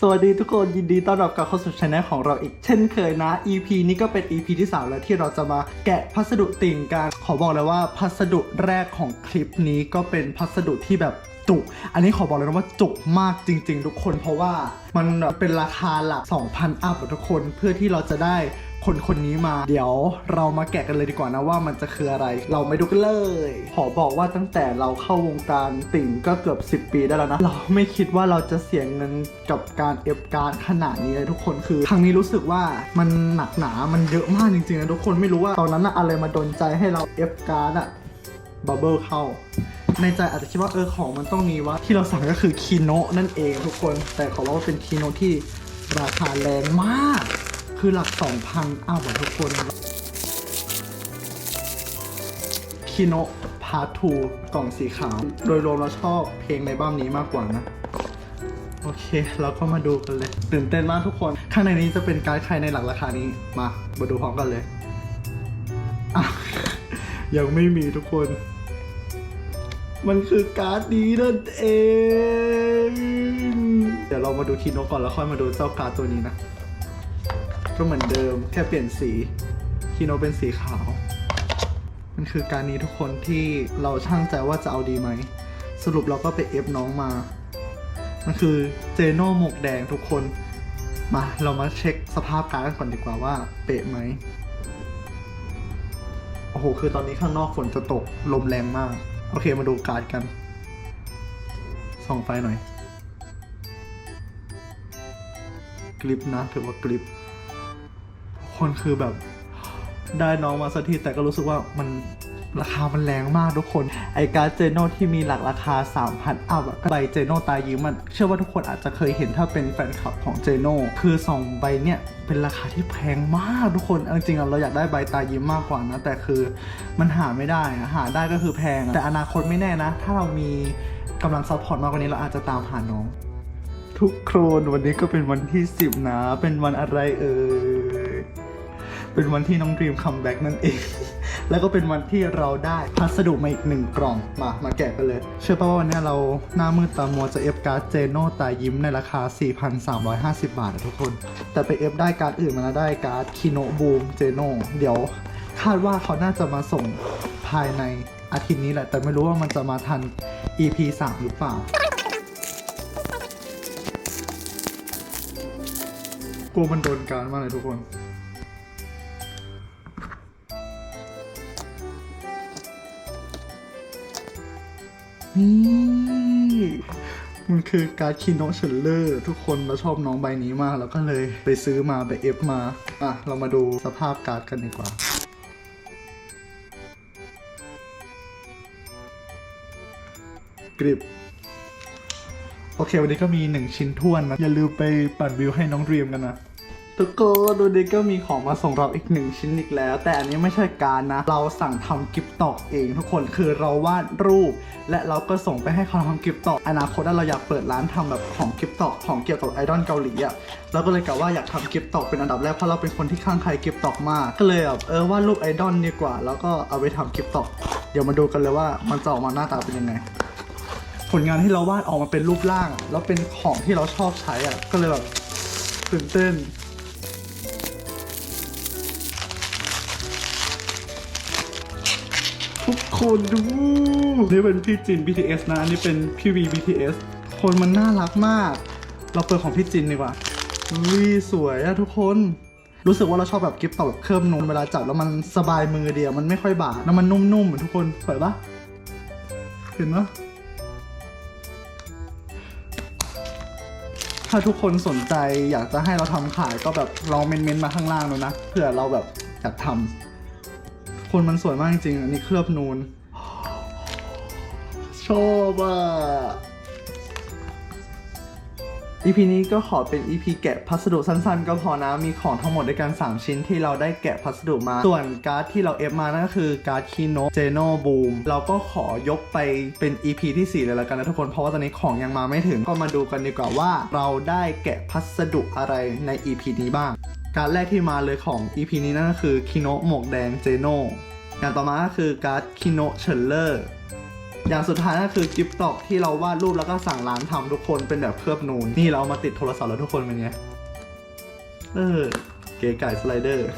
สวัสดีทุกคนยินดีต้อนรับกลับเข้าสู่ช anel ของเราอีกเช่นเคยนะ EP นี้ก็เป็น EP ที่ 3 แล้วที่เราจะมาแกะพัสดุติ่งกัน ขอบอกเลยว่าพัสดุแรกของคลิปนี้ก็เป็นพัสดุที่แบบจุก อันนี้ขอบอกเลยนะว่าจุกมากจริง ๆ ทุกคนเพราะว่ามันเป็นราคาหลัก 2,000 อัพทุกคนเพื่อที่เราจะได้ คนคนนี้มา เดี๋ยวเรามาแกะกันเลยดีกว่านะว่ามันจะคืออะไร เราไปดูกันเลย ขอบอกว่าตั้งแต่เราเข้าวงการติ่งก็เกือบ 10 ปีได้แล้วนะ เราไม่คิดว่าเราจะเสียเงินกับการเอฟการ์ดขนาดนี้เลยทุกคนคือครั้งนี้รู้สึกว่ามันหนักหนา มันเยอะมากจริงๆนะทุกคนไม่รู้ว่าตอนนั้นอะอะไรมาดนใจให้เราเอฟการ์ดอะบับเบิลเข้าในใจอาจจะคิดว่าเออของมันต้องมีว่าที่เราสั่งก็คือคีโนนั่นเองทุกคน แต่ขอบอกว่าเป็นคีโนที่ราคาแรงมาก คือหลัก 2,000อ้าวทุกคนคีโนะพาร์ทูกล่องสีขาว โดยรวมเราชอบเพลงในบ้ามนี้มากกว่านะ โอเค เราก็มาดูกันเลย ตื่นเต้นมากทุกคน ข้างในนี้จะเป็นการดใครในหลักราคานี้มา มาดูพร้อมกันเลย ยังไม่มีทุกคน มันคือการ์ดนี้นั่นเอง เดี๋ยวเรามาดูคีโนะก่อนแล้วค่อยมาดูเจ้าการ์ดตัวนี้นะ ก็เหมือนเดิม แค่เปลี่ยนสีคีโนเป็นสีขาว มันคือการนี้ทุกคนที่เราช่างใจว่าจะเอาดีไหม สรุปเราก็ไปเอฟน้องมา มันคือเจโน่หมกแดงทุกคน มาเรามาเช็คสภาพการ์ดกันก่อนดีกว่าว่า เป๊ะไหมโอ้โห คือตอนนี้ข้างนอกฝนจะตกลมแรงมาก โอเคมาดูการ์ดกัน ส่องไฟหน่อยกริปนะถือว่ากริป คนคือแบบได้น้องมาสักทีแต่ก็รู้สึกว่ามันราคามันแรงมากทุกคน ไอการ์ดเจโนที่มีหลักราคา 3,000 อัพอะใบเจโนตายืมมัน เชื่อว่าทุกคนอาจจะเคยเห็นถ้าเป็นแฟนคลับของเจโนคือ 2 ใบเนี่ยเป็นราคาที่แพงมากทุกคนจริงๆเราอยากได้ใบตายิ้มมากกว่านะ แต่คือมันหาไม่ได้หาได้ก็คือแพง แต่อนาคตไม่แน่นะ ถ้าเรามีกำลังซัพพอร์ตมากกว่านี้เราอาจจะตามหาน้อง ทุกโครนวันนี้ก็เป็นวันที่ 10 นะ เป็นวันอะไรเอ่ย เป็นวันที่น้องดรีมคัมแบ็กนั่นเอง แล้วก็เป็นวันที่เราได้พัสดุมาอีกหนึ่งกล่องมามาแกะกันเลย เชื่อป่ะว่าวันนี้เราหน้ามืดตามัวจะเอฟการ์ดเจโน่ตายิ้มในราคา 4,350 บาทอะทุกคน แต่ไปเอฟได้การ์ดอื่นมาแล้วได้การ์ดคิโนบูมเจโน่เดี๋ยวคาดว่าเขาน่าจะมาส่งภายในอาทิตย์นี้แหละ แต่ไม่รู้ว่ามันจะมาทัน EP 3 หรือเปล่ากลัวมันโดนการมากเลยทุกคน นี่มันคือการ์ดคิโนเชลเลอร์ทุกคนเราชอบน้องใบนี้มาก แล้วก็เลยไปซื้อมาไปเอฟมา อะ เรามาดูสภาพการ์ดกันดีกว่า กริบโอเค วันนี้ก็มีหนึ่งชิ้นท้วนนะ อย่าลืมไปปั่นวิวให้น้องดรีมกันนะ ทุกคนดูดิก็มีของมาส่งเราอีกหนึ่งชิ้นอีกแล้ว แต่อันนี้ไม่ใช่การนะ เราสั่งทำกิฟต์ตอกเองทุกคนคือเราวาดรูป และเราก็ส่งไปให้เขาทำกิฟต์ตอกอนาคตถ้าเราอยากเปิดร้านทำแบบของกิฟต์ตอกของเกี่ยวกับไอดอลเกาหลีอะ่ะเราก็เลยกะว่าอยากทำกิฟต์ตอกเป็นอันดับแรกเพราะเราเป็นคนที่ข้างใครกิฟต์ตอกมากก็เลยแบบเออวาดรูปไอดอลดีกว่า แล้วก็เอาไปทำกิฟต์ตอกเดี๋ยวมาดูกันเลยว่ามันจะออกมาหน้าตาเป็นยังไงผลงานที่เราวาดออกมาเป็นรูปร่าง แล้วเป็นของที่เราชอบใช้อะก็เลยแบบตื่นเต้น ทุกคนดู นี่เป็นพี่จิน BTS นะ อันนี้เป็นพี่วี BTS คนมันน่ารักมาก เราเปิดของพี่จินดีกว่าอุ้ยสวยอะทุกคน รู้สึกว่าเราชอบแบบกิฟต์ต่อแบบเคลิมนมเวลาจับแล้วมันสบายมือเดียว มันไม่ค่อยบาดแล้วมันนุ่มๆเหมือนทุกคนสวยปะเห็นปะถ้าทุกคนสนใจอยากจะให้เราทำขายก็แบบลองเมนเมนมาข้างล่างดูนะเผื่อเราแบบอยากทำ คนมันสวยมากจริงๆอันนี้เคลือบนูน ชอบอะ EP นี้ก็ขอเป็น EP แกะพัสดุสั้นๆ ก็พอนะ มีของทั้งหมดด้วยกัน 3 ชิ้นที่เราได้แกะพัสดุมา ส่วนการ์ดที่เราเอฟมานั่นก็คือการ์ดคีโนเจโนบูมเราก็ขอยกไปเป็น EP ที่ 4 เลยแล้วกันนะทุกคน เพราะว่าตอนนี้ของยังมาไม่ถึง ก็มาดูกันดีกว่าว่าเราได้แกะพัสดุอะไรใน EP นี้บ้าง การดแรกที่มาเลยของ EP นี้นั่นก็คือคิโนหมวกแดงเจโนอย่างต่อมาก็คือการ์ดคิโนเชลเลอร์อย่างสุดท้ายก็คือกิฟต์ตอกที่เราวาดรูปแล้วก็สั่งร้านทำทุกคนเป็นแบบเคลือบนูนนี่เราเอามาติดโทรศัพท์แล้วทุกคนเป็นไงเออเก๋ไก่สไลเดอร์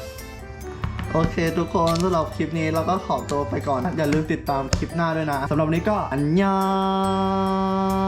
โอเค ทุกคนสำหรับคลิปนี้เราก็ขอตัวไปก่อน อย่าลืมติดตามคลิปหน้าด้วยนะสำหรับวันนี้ก็อันยอง